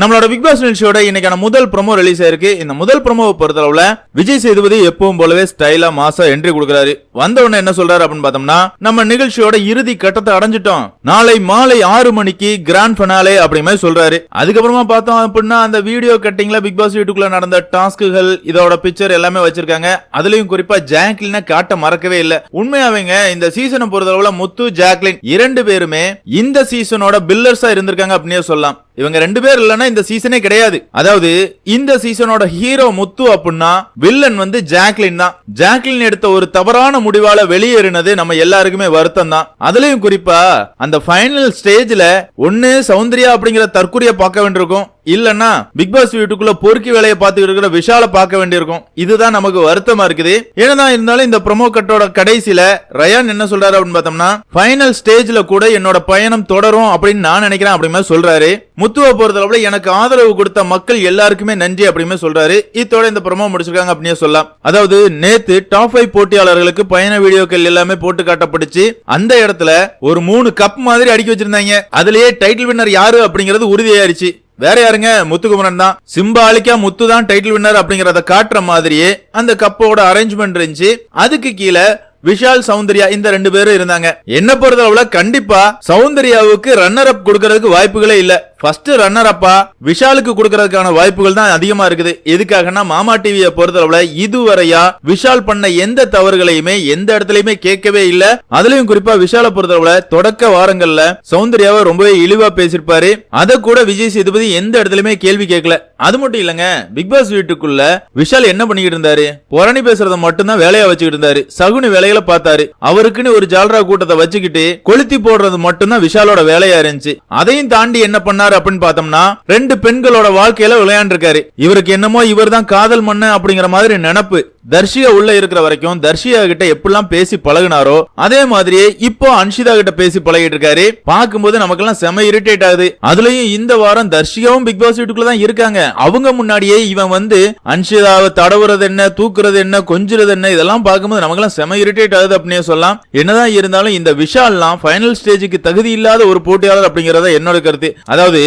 நம்மளோட big pass நிகழ்ச்சியோட இன்னைக்கான முதல் ப்ரோமோ ரிலீஸ் ஆயிருக்கு இந்த முதல் ப்ரொமோவை பொறுத்தளவுல விஜய் சேதுபதி எப்பவும் போலவே ஸ்டைலா மாசா என்ட்ரி கொடுக்குறாரு. வந்த உடனே என்ன சொல்றாரு அப்படின்னு பார்த்தோம்னா நம்ம நிகழ்ச்சியோட இறுதி கட்டத்தை அடைஞ்சிட்டோம். நாளை மாலை ஆறு மணிக்கு கிராண்ட் ஃபனாலே அப்படிங்கிற மாதிரி சொல்றாரு. அதுக்கப்புறமா பார்த்தோம் அப்படின்னா அந்த வீடியோ கட்டிங்ல பிக் பாஸ் வீட்டுக்குள்ள நடந்த டாஸ்க்குகள் இதோட பிக்சர் எல்லாமே வச்சிருக்காங்க. அதுலயும் குறிப்பா ஜாக்லின காட்ட மறக்கவே இல்ல. உண்மையாவேங்க இந்த சீசனை பொறுத்தளவுல முத்து ஜாக்லின் இரண்டு பேருமே இந்த சீசனோட பில்லர்ஸா இருந்திருக்காங்க அப்படின்னே சொல்லலாம். இவங்க ரெண்டு பேர் இல்லைன்னா இந்த சீசனே கிடையாது. அதாவது இந்த சீசனோட ஹீரோ முத்து அப்படின்னா வில்லன் வந்து ஜாக்லின் தான். ஜாக்லின் எடுத்த ஒரு தவறான முடிவால வெளியேறினது நம்ம எல்லாருக்குமே வருத்தம் தான். அதுலயும் குறிப்பா அந்த ஃபைனல் ஸ்டேஜ்ல ஒன்னு சௌந்தர்யா அப்படிங்கிற தற்கொலையை பார்க்க வேண்டியிருக்கும். இல்லைன்னா பிக் பாஸ் வீட்டுக்குள்ள பொறுக்கி வேலையை பார்த்துக்கிட்டு இருக்கிற விஷால பார்க்க வேண்டியிருக்கும். இதுதான் நமக்கு வருத்தமா இருக்குது. என்னதான் இருந்தாலும் இந்த ப்ரோமோ கட்டோட கடைசியில ரயான் என்ன சொல்றாரு அப்படின்னு பார்த்தோம்னா ஃபைனல் ஸ்டேஜ்ல கூட என்னோட பயணம் தொடரும் அப்படின்னு நான் நினைக்கிறேன் அப்படிமே சொல்றாரு. முத்துவை பொறுத்தளவுல எனக்கு ஆதரவு கொடுத்த மக்கள் எல்லாருக்குமே நன்றி அப்படிமே சொல்றாரு. இத்தோட இந்த ப்ரோமோ முடிச்சிருக்காங்க அப்படின்னே சொல்லலாம். அதாவது நேத்து டாப் ஃபைவ் போட்டியாளர்களுக்கு பயண வீடியோக்கள் எல்லாமே போட்டு காட்டப்பட்டுச்சு. அந்த இடத்துல ஒரு மூணு கப் மாதிரி அடுக்கி வச்சிருந்தாங்க. அதுலயே டைட்டில் வின்னர் யாரு அப்படிங்கிறது உறுதியாயிருச்சு. வேற யாருங்க? முத்துக்குமரன் தான். சிம்பாலிக்கா முத்து தான் டைட்டில் வின்னர் அப்படிங்கறத காட்டுற மாதிரியே அந்த கப்போட அரேஞ்ச்மெண்ட் இருந்துச்சு. அதுக்கு கீழே விஷால் சௌந்தர்யா இந்த ரெண்டு பேரும் இருந்தாங்க. என்ன பொறுத்தளவுல கண்டிப்பா சௌந்தர்யாவுக்கு ரன்னர் அப் கொடுக்கறதுக்கு வாய்ப்புகளே இல்ல. ஃபர்ஸ்ட் ரன்னர் அப்பா விஷாலுக்கு கொடுக்கறதுக்கான வாய்ப்புகள் தான் அதிகமா இருக்குது. எதுக்காகனா மாமா டிவியை பொறுத்தளவுல இதுவரையா விஷால் பண்ண எந்த தவறுகளையுமே எந்த இடத்துலயுமே கேட்கவே இல்ல. அதுலயும் குறிப்பா விஷால பொறுத்தளவுல தொடக்க வாரங்கள்ல சௌந்தர்யாவை ரொம்பவே இழிவா பேசியிருப்பாரு. அத கூட விஜய் சேதுபதி எந்த இடத்துலயுமே கேள்வி கேட்கல. அது மட்டும் இல்லங்க பிக் பாஸ் வீட்டுக்குள்ள விஷால் என்ன பண்ணிக்கிட்டு இருந்தாரு? புரணி பேசுறத மட்டும்தான் வேலையா வச்சுக்கிட்டு இருந்தாரு. சகுனி வேலைகளை பார்த்தாரு. அவருக்குன்னு ஒரு ஜால்ரா கூட்டத்தை வச்சுக்கிட்டு கொளுத்தி போடுறது மட்டும்தான் விஷாலோட வேலையா இருந்துச்சு. அதையும் தாண்டி என்ன பண்ணாரு அப்படின்னு பார்த்தோம்னா ரெண்டு பெண்களோட வாழ்க்கையில விளையாண்டுருக்காரு. இவருக்கு என்னமோ இவர் தான் காதல் மண்ணு அப்படிங்கிற மாதிரி நினப்பு. தர்ஷிகா உள்ள இருக்கிற வரைக்கும் தர்ஷிகா கிட்ட எப்படிலாம் பேசி பழகுனாரோ அதே மாதிரியே இப்போ அன்ஷிதா கிட்ட பேசி பழகிட்டு இருக்காரு. பார்க்கும்போது நமக்கெல்லாம் செம இரிட்டேட் ஆகுது. அதுலயும் இந்த வாரம் தர்ஷிகாவும் பிக் பாஸ் வீட்டுக்குள்ள தான் இருக்காங்க. அவங்க முன்னாடியே இவன் வந்து அன்ஷிதாவை தடவுறது என்ன தூக்குறது என்ன கொஞ்சுறது என்ன இதெல்லாம் பார்க்கும்போது நமக்கெல்லாம் செம இரிட்டேட் ஆகுது அப்படின்னே சொல்லலாம். என்னதான் இருந்தாலும் இந்த விஷால்லாம் ஃபைனல் ஸ்டேஜுக்கு தகுதி இல்லாத ஒரு போட்டியாளர் அப்படிங்கறத என்னோட கருத்து. அதாவது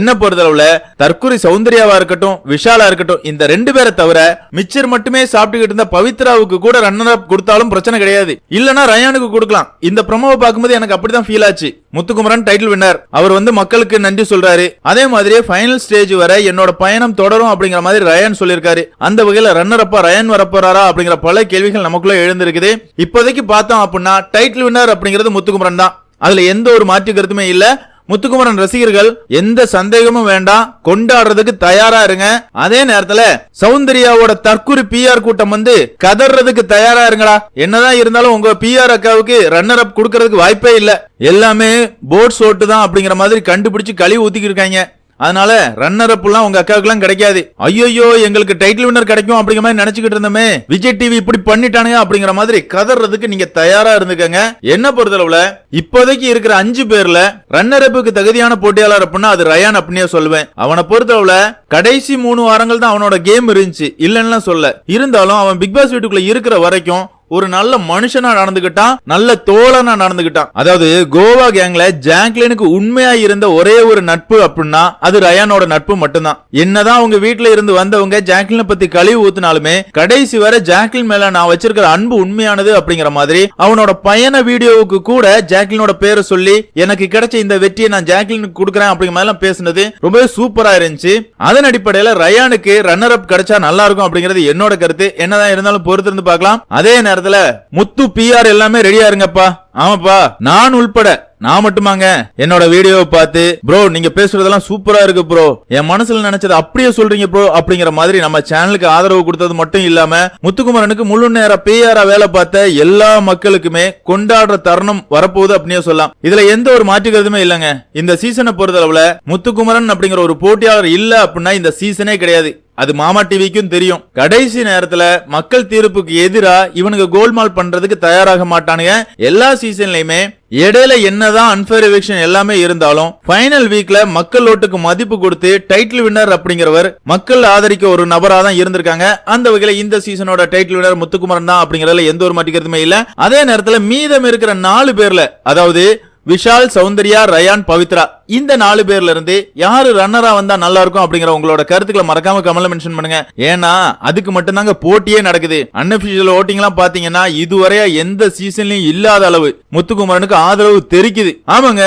என்ன பொறுத்தளவுல தற்கொலை சௌந்தர்யாவா இருக்கட்டும் விஷாலா இருக்கட்டும் இந்த ரெண்டு பேரை தவிர மிச்சர் மட்டுமே சாப்பிட்டு இருந்த பவித்ராவுக்கு கூட ரன்னர் அப் கொடுத்தாலும் பிரச்சனை கிடையாது. இல்லனா ரயானுக்கு கொடுக்கலாம். இந்த ப்ரோமோவை பார்க்கும்போது எனக்கு அப்படிதான் ஃபீல் ஆச்சு. முத்துக்குமரன் டைட்டில் வின்னர் அவர் வந்து மக்களுக்கு நன்றி சொல்றாரு. அதே மாதிரி ஃபைனல் ஸ்டேஜ் வரை என்னோட பயணம் தொடரும் அப்படிங்கிற மாதிரி ரயான் சொல்லியிருக்காரு. அந்த வகையில ரன்னர் அப்பா ரயான் வரப்போறாரா அப்படிங்கிற பல கேள்விகள் நமக்குள்ள எழுந்திருக்குது. இப்போதைக்கு பார்த்தோம் அப்படின்னா டைட்டில் வின்னர் அப்படிங்கிறது முத்துக்குமரன் தான். அதுல எந்த ஒரு மாற்று கருத்துமே இல்லை. முத்துக்குமரன் ரசிகர்கள் எந்த சந்தேகமும் வேண்டாம் கொண்டாடுறதுக்கு தயாரா இருங்க. அதே நேரத்துல சௌந்தர்யாவோட தற்குறி பிஆர் கூட்டம் வந்து கதறதுக்கு தயாரா இருங்கடா. என்னதான் இருந்தாலும் உங்க பிஆர் அக்காவுக்கு ரன்னர் அப் கொடுக்கறதுக்கு வாய்ப்பே இல்ல. எல்லாமே போட் சோட்டு தான் அப்படிங்கிற மாதிரி கண்டுபிடிச்சு கழுவி ஊத்திக்கிட்டு இருக்காங்க. அதனால ரன்னர் அப் எல்லாம் உங்க அக்காவுக்குலாம் கிடைக்காது. ஐயோ எங்களுக்கு டைட்டில் வின்னர் கிடைக்கும் அப்படிங்கிற மாதிரி நினைச்சுக்கிட்டு இருந்தோமே. விஜய் டிவி இப்படி பண்ணிட்டானுங்க அப்படிங்கிற மாதிரி கதறதுக்கு நீங்க தயாரா இருந்துக்கங்க. என்ன பொறுத்தளவுல இப்போதைக்கு இருக்கிற அஞ்சு பேர்ல ரன்னர் அப்புக்கு தகுதியான போட்டியாளர் அப்படின்னா அது ரயான் அப்படின்னே சொல்லுவேன். அவனை பொறுத்தளவுல கடைசி மூணு வாரங்கள் தான் அவனோட கேம் இருந்துச்சு. இல்லைன்னா சொல்ல. இருந்தாலும் அவன் பிக் பாஸ் வீட்டுக்குள்ள இருக்கிற வரைக்கும் ஒரு நல்ல மனுஷனா நடந்துகிட்டான் நல்ல தோழனா நடந்துகிட்டான் அதாவது கோவா கேங்ல ஜாக்லினுக்கு உண்மையா இருந்த ஒரே ஒரு நட்பு அப்படின்னா அது ரயானோட நட்பு மட்டும்தான். என்னதான் அவங்க வீட்டுல இருந்து வந்தவங்க ஜாக்லினை பத்தி கழிவு ஊத்தினாலுமே கடைசி வரை ஜாக்லின் மேல நான் வச்சிருக்கிற அன்பு உண்மையானது அப்படிங்கிற மாதிரி அவனோட பயண வீடியோவுக்கு கூட ஜாக்லினோட பேரை சொல்லி எனக்கு கிடைச்ச இந்த வெற்றியை நான் ஜாக்லினுக்கு கொடுக்குறேன் அப்படிங்கிற மாதிரி பேசினது பேசுனது ரொம்பவே சூப்பரா இருந்துச்சு. அதன் அடிப்படையில ரயானுக்கு ரன்னர் அப் கிடைச்சா நல்லா இருக்கும் அப்படிங்கிறது என்னோட கருத்து. என்னதான் இருந்தாலும் பொறுத்திருந்து பார்க்கலாம். அதே நேரம் நேரத்துல முத்து பிஆர் எல்லாமே ரெடியா இருங்கப்பா. ஆமாப்பா. நான் உள்பட. நான் மட்டுமாங்க. என்னோட வீடியோவை பார்த்து ப்ரோ நீங்க பேசுறதெல்லாம் சூப்பரா இருக்கு ப்ரோ. என் மனசுல நினைச்சது அப்படியே சொல்றீங்க ப்ரோ அப்படிங்கிற மாதிரி நம்ம சேனலுக்கு ஆதரவு கொடுத்தது மட்டும் இல்லாம முத்துக்குமரனுக்கு முழு நேர பிஆரா வேலை பார்த்த எல்லா மக்களுக்குமே கொண்டாடுற தருணம் வரப்போகுது அப்படியே சொல்லலாம். இதுல எந்த ஒரு மாற்றுக்கிறதுமே இல்லைங்க. இந்த சீசனை பொறுத்தளவுல முத்துக்குமரன் அப்படிங்கிற ஒரு போட்டியாளர் இல்ல அப்படின்னா இந்த சீசனே கிடையாது. அது மாமா டிவிக்கும் தெரியும். கடைசி நேரத்துல மக்கள் தீர்ப்புக்கு எதிரா இவனுக்கு கோல்மால் பண்றதுக்கு தயாராக மாட்டானுங்க. எல்லா சீசன்லயுமே இடையில என்னதான் அன்பேர் எவிக்ஷன் எல்லாமே இருந்தாலும் ஃபைனல் வீக்ல மக்கள் ஓட்டுக்கு மதிப்பு கொடுத்து டைட்டில் வின்னர் அப்படிங்கிறவர் மக்கள் ஆதரிக்க ஒரு நபரா தான் இருந்திருக்காங்க. அந்த வகையில இந்த சீசனோட டைட்டில் வின்னர் முத்துக்குமரன் தான் அப்படிங்கறதுல எந்த ஒரு மாட்டிக்கிறதுமே இல்ல. அதே நேரத்துல மீதம் இருக்கிற நாலு பேர்ல அதாவது விஷால் சௌந்தர்யா ரயான் பவித்ரா இந்த நாலு பேர்ல இருந்து யாரு ரன்னரா வந்தா நல்லா இருக்கும் அப்படிங்கிற உங்களோட கருத்துக்களை மறக்காம கமெண்ட்ல மென்ஷன் பண்ணுங்க. ஏன்னா அதுக்கு மட்டும்தாங்க போட்டியே நடக்குது. அன்அபிஷியல் ஓட்டிங் எல்லாம் பாத்தீங்கன்னா இதுவரையா எந்த சீசன்லயும் இல்லாத அளவு முத்துக்குமரனுக்கு ஆதரவு தெரிக்குது. ஆமாங்க.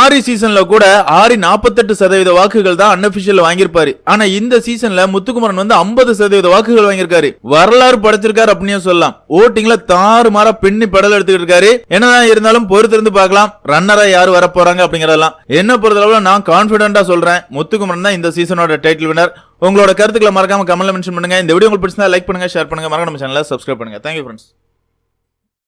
ஆரி சீசன்ல கூட ஆரி 48% சதவீத வாக்குகள் தான் அன்அபிஷியல் வாங்கியிருப்பாரு. ஆனா இந்த சீசன்ல முத்துக்குமரன் வந்து 50% சதவீத வாக்குகள் வாங்கியிருக்காரு. வரலாறு படைச்சிருக்காரு அப்படின்னு சொல்லலாம். ஓட்டிங்ல தாறுமாறா பின்னி படல் எடுத்துக்கிட்டு இருக்காரு. என்னதான் இருந்தாலும் பொறுத்திருந்து பார்க்கலாம். ரன்னரா யாரு வர போறாங்க அப்படிங்கறதெல்லாம். என்ன பொறுத்தளவுல நான் கான்பிடண்டா சொல்றேன். முத்துக்குமரன் தான் இந்த சீசனோட டைட்டில் வினர் உங்களோட கருத்துக்களை மறக்காம கமெண்ட்ல மென்ஷன் பண்ணுங்க. இந்த வீடியோ உங்களுக்கு பிடிச்சிருந்தா லைக் பண்ணுங்க ஷேர் பண்ணுங்க. மறக்காம நம்ம சேனலை சப்ஸ்கிரைப் பண்ணுங்க. Thank you friends